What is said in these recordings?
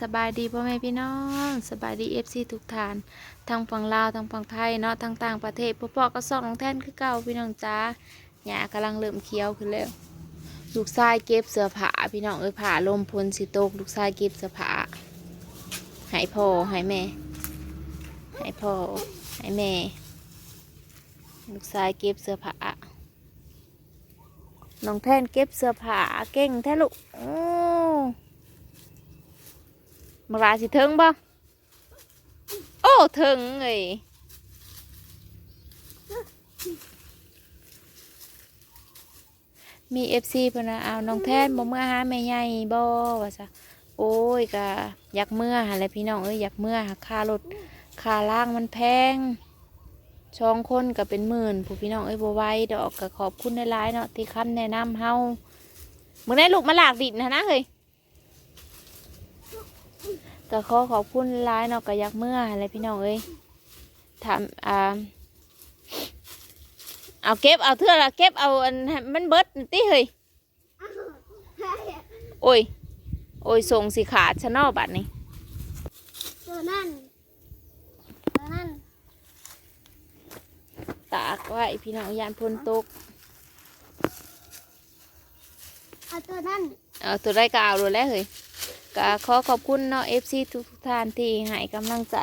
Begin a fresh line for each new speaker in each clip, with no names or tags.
สบายดีพ่อแม่พี่น้องสบายดีเอฟซีทุกฐานทั้งฝั่งลาวทั้งฝั่งไทยเนาะทั้งต่างประเทศพ่อพ่อก็ส่องน้องแท่นคือเก่าพี่น้องจ้าหญ้ากำลังเริ่มเคี้ยวขึ้นแล้วลูกชายเก็บเสื้อผ้าพี่น้องเอ้ยผ้าลมพลสิตกลูกชายเก็บเสื้อผ้าให้พ่อให้แม่ให้พ่อให้แม่ ลูกชายเก็บเสื้อผ้าน้องแท่นเก็บเสื้อผ้าเก่งแท้ลูก มาลาสิถึงบ่โอ้ถึงเอ้ยมีเอฟซีเพิ่นนะเอาน้องแทนบ่เมื่อหาแม่ใหญ่บ่ว่าซะโอ้ยก็อยากเมื่อหาแหละพี่น้องเอ้ยอยากเมื่อหาค่ารถค่าล่างมันแพงสองคนก็เป็นหมื่นผู้พี่น้องเอ้ยบ่ไหวดอกก็ขอบคุณหลายๆเนาะที่คำแนะนำเฮามื้อนี้ลูกมาลากดินนะนะเฮ้ย ก็ขอขอบคุณร้ายเนาะก็อยากเมื่ออะไรพี่น้องเอ้ยถามอ่าเอาเก็บเอาเทื่อละเก็บเอาอันให้มันเบิดติเฮ้ยโอ้ยโอ้ยส่งสิขาดชะเนอบัดนี้
ตัวนั่นตัวนั่น
ตากไว้พี่น้องยานพนตก
เอาตัวนั่น
เอาตัวได้ก็เอาเลยแหล้วเฮ้ย ก็ขอขอบคุณเนาะเอฟซีทุกท่านที่ให้กำลังใจ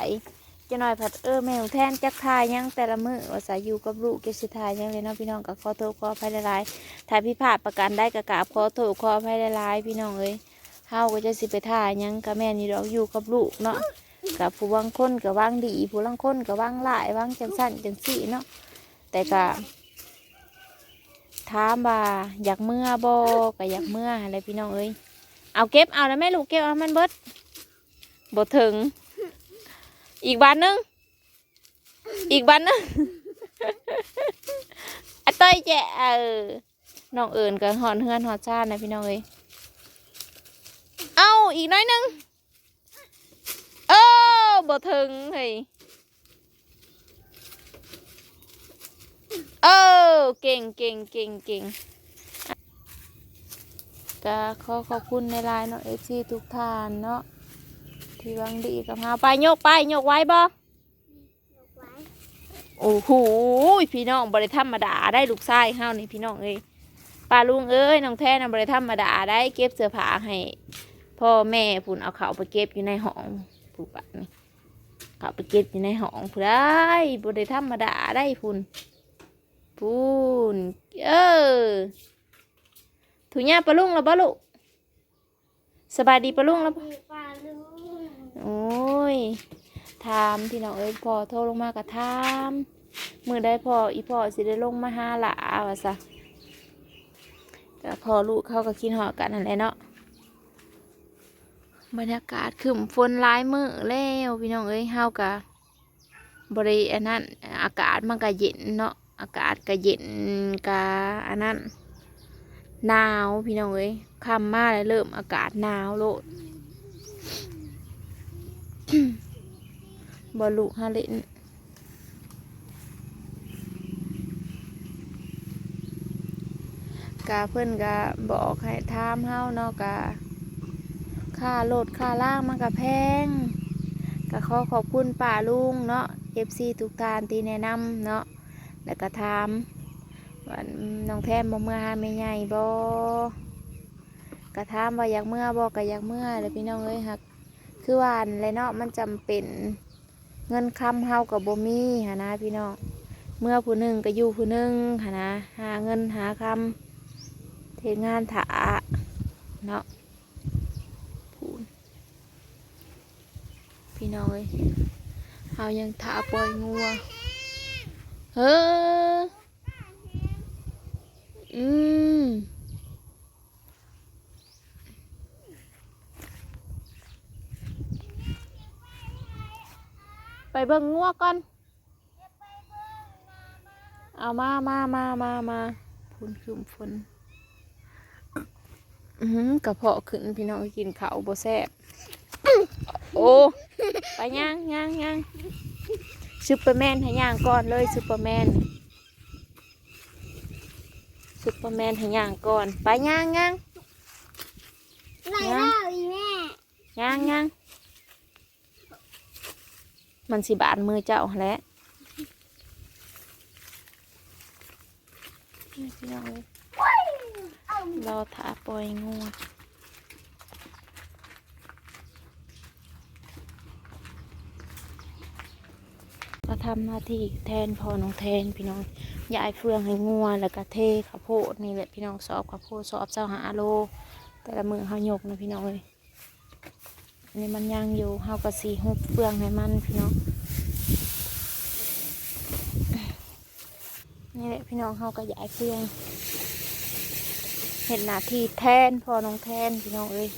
จะหน่อยผัดเออแมวแทนจักทายยังแต่ละมือว่าสายอยู่กับลูกเกสิทายยังเลยเนาะพี่น้องก็ขอโทษขออภัยหลายๆถ้าพี่พลาดประกันได้กระกาบขอโทษขออภัยหลายๆพี่น้องเอ้ยเฮาก็จะสิไปถ่ายยังกับแม่นี่ดอกอยู่กับลูกเนาะกับผู้บางคนกับวางดี ผู้บางคนกับวางหลายวางจังสั้นจังสี่เนาะแต่ก็ถามว่าอยากเมื่อบ่ก็อยากเมื่ออะไรพี่น้องเอ้ย เอาเก็บเอาแล้วแม่ลูกเก็บเอามันเบิดบดถึง อีกบานนึง อีกบานนึงอะเต้ยแจเออน้องเอิญกับหอนเฮือนหอดชาตินะพี่น้องเอ้ยเอาอีกน้อยนึงเออบดถึงเฮ้ยเออเก่งเก่งเก่งเก่ง ก็ขอขอบคุณในไลน์เนาะเอฟซีทุกท่านเนาะที่หวังดีกับเฮาไปโยกไปโยกไว้บ่
ยกไว้
โอ้โหพี่น้องบริธรรมดาได้ลูกชายเฮานี่พี่น้องเอ้ยป้าลุงเอ้ยน้องแท้นะบริธรรมดาได้เก็บเสื้อผ้าให้พ่อแม่พุ่นเอาเขาไปเก็บอยู่ในห้องผู้ปะนี่เขาไปเก็บอยู่ในห้องพุ่นได้บริธรรมดาได้พุ่นพุ่นเออ ถุงยาปลาลุงแล้วบ่ลูกสบายดีปลาลุงแล้วบ่
มีปลาลูก
โอ้ยถามพี่น้องเอ้ยพอโทรลงมาก็ถามมือได้พออีพอสิได้ลงมาหาหละว่าซะก็พอลูกเขาก็คิดหอดกันนั่นแหละเนาะบรรยากาศขึ้นฝนร้ายมือแล้วพี่น้องเอ้ยเฮากะบริอันนั้นอากาศมันก็เย็นเนาะอากาศก็เย็นกะอันนั้น หนาวพี่น้องเอ้ยค่ำมาแล้วเริ่มอากาศหนาวโลดบอลูฮาเล่นกาเพื่อนกาบอกให้ทามเฮ้าเนาะกาค่าโหลดค่าล่างมันก็แพงกาขอขอบคุณป่าลุงเนาะเอฟซีทุกทานที่แนะนำเนาะแล้วก็ถาม ว่าน้องแทนบ่เมื่อหาไม่ใหญ่บ่กะถามว่าอยากเมื่อบ่ก็อยากเมื่อแล้วพี่น้องเอ้ยฮักคือว่าอันไรเนาะมันจำเป็นเงินคำเฮากับบ่มีหานะพี่น้องเมื่อผู้หนึ่งก็อยู่ผู้หนึ่งหานะหาเงินหาคำเทงานถาเนาะพูนพี่น้องเอ้ยเฮายังถาปล่อยงัวเฮ้อ อืมไปเบิ่งงัวก่อน เอามามามามามาพุนคืมฝนอือหือกระเพาะขึ้นพี่น้องกินข้าวบ่แซ่บโอ้ ไปย่างย่างย่างซูเปอร์แมนให้ย่างก่อนเลยซูเปอร์แมน ซูเปอร์แมนให้ย่างก่อน ไปย่างย่าง
ไรเล่าอีแม่
ย่างย่างมันสิบาดมือเจ้าแหล้วเลย
เอา
รอถาปล่อยงู ก็ทำหน้าที่แทนพอน้องแทนพี่น้องยายเฟืองให้งัวแล้วก็เทข้าวโพดนี่แหละพี่น้องสอบข้าวโพดสอบเจ้าหาโล แต่ละมือเขายกนะพี่น้องเลยอันนี้มันยังอยู่เขาก็สีหุบเฟืองให้มันพี่น้องนี่แหละพี่น้องเขาก็ยายเฟืองเห็นหน้าที่แทนพอน้องแทนพี่น้องเอ้ย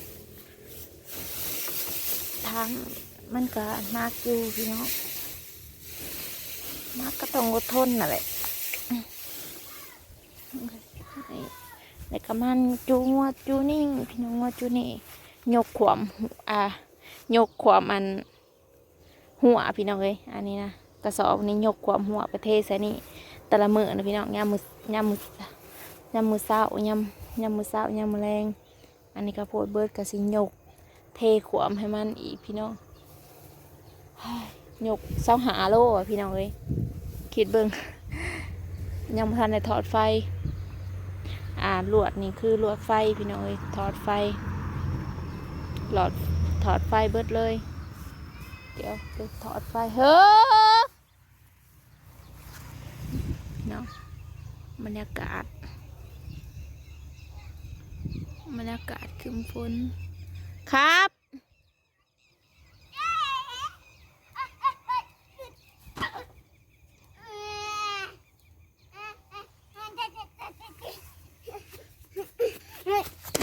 ทางมันก็นักอยู่พี่น้อง นักก็ต้องอดทนน่ะแหละนี่แล้วก็มันจูงวดจูนิ่งพี่น้องงวจูนี่ยกขวมอ่ายกขวมมันหัวพี่น้องเอ้ยอันนี้นะกระสอบนี้ยกขวมหัวประเทศนี่แต่ละมือนะพี่น้องยามมือยามมือยามมือเศร้ายามยามมือเศร้ายามมือแรง อันนี้ก็โพดเบิร์ดกับสิยกเทขวมให้มันอีกพี่น้องเฮ้ ยยกเสาหาโลอะพี่น้องเอ้ยคิดเบิ่งยังบ่ทันได้ถอดไฟ อ่าลวดนี่คือลวดไฟพี่น้องเอ้ยถอดไฟ หลอดถอดไฟเบิดเลย เดี๋ยวไปถอดไฟเฮ้อเนาะบรรยากาศบรรยากาศครึมฝนครับ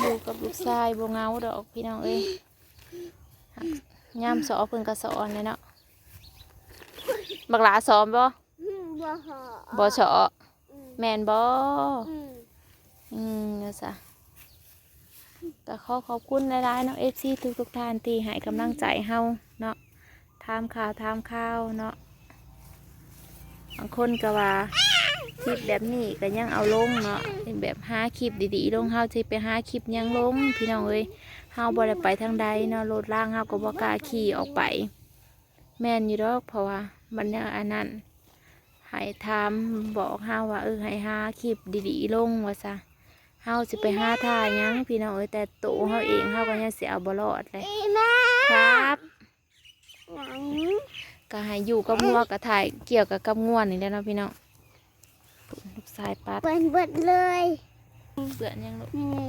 อยู่กับลูกชายบเหงาดอกพี่น้องเอ้ยย่ามสอเพิ่นกระสอนเลยเนาะบักหลาสอมบ่
บ่หอ
บ่สอ
อืม
แม่นบ่
อืม
อืมเนาะจ้ะก็ขอขอบคุณหลายๆเนาะ FC ทุกทุกๆท่านที่ให้กำลังใจเฮาเนาะถามข่าวถามข่าวเนาะบางคนก็ว่าค ลิปแบบนี้ก็ยังเอาลงเนาะเป็นแบบหาคลิปดีๆลงเฮาสิไปหาคลิปหยังลง พี่น้องเอ้ยเฮาบ่ได้ไปทางใดเนาะรถล่างเฮาก็บ่กล้าขี่ออกไป แม่นอยู่ดอกเพราะว่ามันยังอันนั้นให้ถามบอกเฮาว่าเออให้หาคลิปดีๆลงว่าซะเฮาสิไปหาท่าหยังพี่น้องเอ้ยแต่โตวเฮาเองเฮาก็ยังสิเอาบ่รอดเลย
อีแม่
ครับ
หนัง
ก็ให้อยู่กับงัวก็ถ่ายเกี่ยวกับกับงัวนี่แหละเนาะพี่น้อง ลูกชายปัด
เปิดเบิดเลย
เบื่อยังลูก
อืม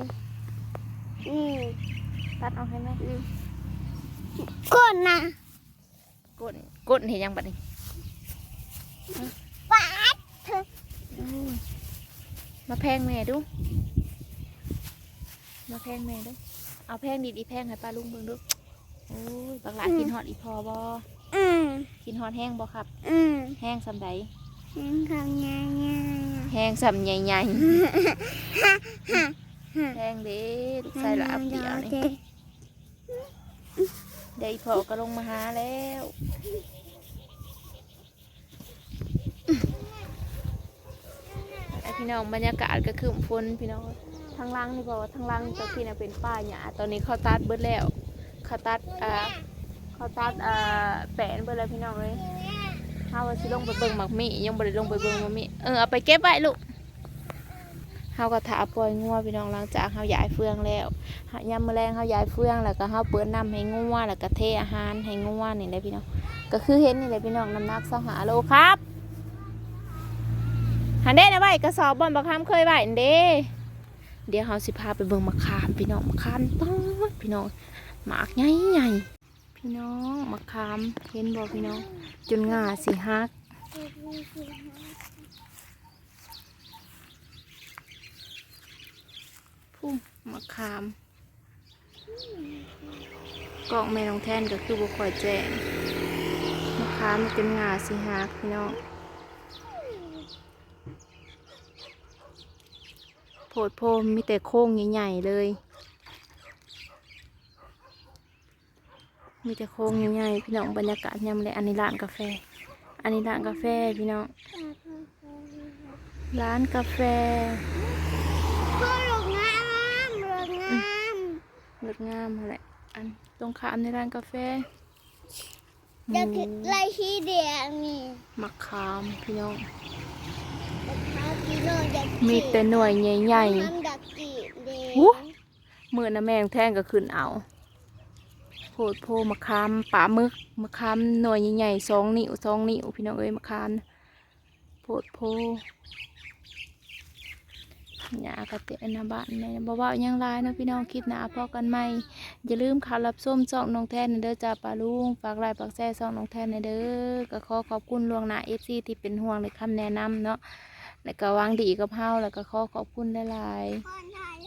อืม
ตัดเอาให้ไหม
ก้นนะ
กดกดเห็นยังบัดนี้
ปาด
อืมมาแพงแม่ดู มาแพงแม่ดู เอาแพงดีดีๆแพงให้ป้าลุงเบิ่งดูโอ้ยบักหลากินฮอดอีพอบอ
อืม
กินฮอดแห้งบอครับ
อืม
แห้งสำใด
ยังทำยังไง
แห้ งสำใหญ่ๆแห้งเด้ลูกชายหลาบเดียวนี่เดี๋ยวอีพอก็ลงมาหาแล้วพี่น้องบรรยากาศก็คือฝนพี่น้องทางล่างนี่บอกว่าทางล่างตะกี้น่ะเป็นป่าหญ้าตอนนี้เขาตัดเบิดแล้วเขาตัดอ่าเขาตัดอ่าแปะเบิดแล้วพี่น้องเลย เฮาวสิลงไปเบิ่งหมักมี่ยังบ่ได้ลงไปเบิ่งหมักมี่เออเอาไปเก็บไว้ลูกเฮาก็ถาปล่อยงัวพี่น้องหลังจากเฮาย้ายเฟืองแล้วยามมื้อแรงเฮาย้ายเฟืองแล้วก็เฮาเปิดน้ำให้งัวแล้วก็เทอาหารให้งัวนี่แหละพี่น้องก็คือเห็นนี่แหละพี่น้องน้ำหนัก25โลครับหันเด้นะไว้กระสอบบอนบักคามเคยไว้เด้ เดี๋ยวเฮาสิพาไปเบิ่งมะขามพี่น้องมะขามต้นพี่น้องหมากใหญ่ใหญ่ๆ พี่น้องมะขามเห็นบ่พี่น้อง จนง่าสิฮักพุ่มมะขามกล่องแม่น้องแทนก็คือบ่ค่อยแจ้งมะขามจนง่าสิฮักพี่น้องโพดโพมมีแต่โค้งใหญ่ๆเลย มีแต่โค้งใหญ่ๆพี่น้องบรรยากาศยามเลยอันนี้ร้านกาแฟ อันนี้ร้านกาแฟพี่น้องร้านกาแฟ
พ่อหลงงามหลงงาม
งดงามอะไรอันตรงขามในร้านกาแฟห
อยาก
มู
ไล่ที่แดงนี่
มะขามพี่น้อง
พาพี่น้องอยาก
มีแต่หน่วยใหญ่
น้ำดักกีแดง
อู้ๆมือน้าแมงแท่งก็ขึ้นเอาโพดโพมะขามป่ามึกมะขามหน่วยใหญ่ๆสองนิ้วสองนิ้วพี่น้องเอ้ยมะขามโพดโพหญ้ากระเตะหนาบ้านแม่บ่เว่าหยังหลายเนาะพี่น้องคลิปหน้าพอกันใหม่อย่าลืมข่าวรับส้มช่องน้องแทนเด้อจ้าปาลุงฝากไลค์ฝากแชร์ช่องน้องแทนเด้อก็ขอขอบคุณลวงหน้า FC ที่เป็นห่วงในคำแนะนำเนาะแล้วก็วางดีกับเฮาแล้วก็ขอขอบคุณหลายๆ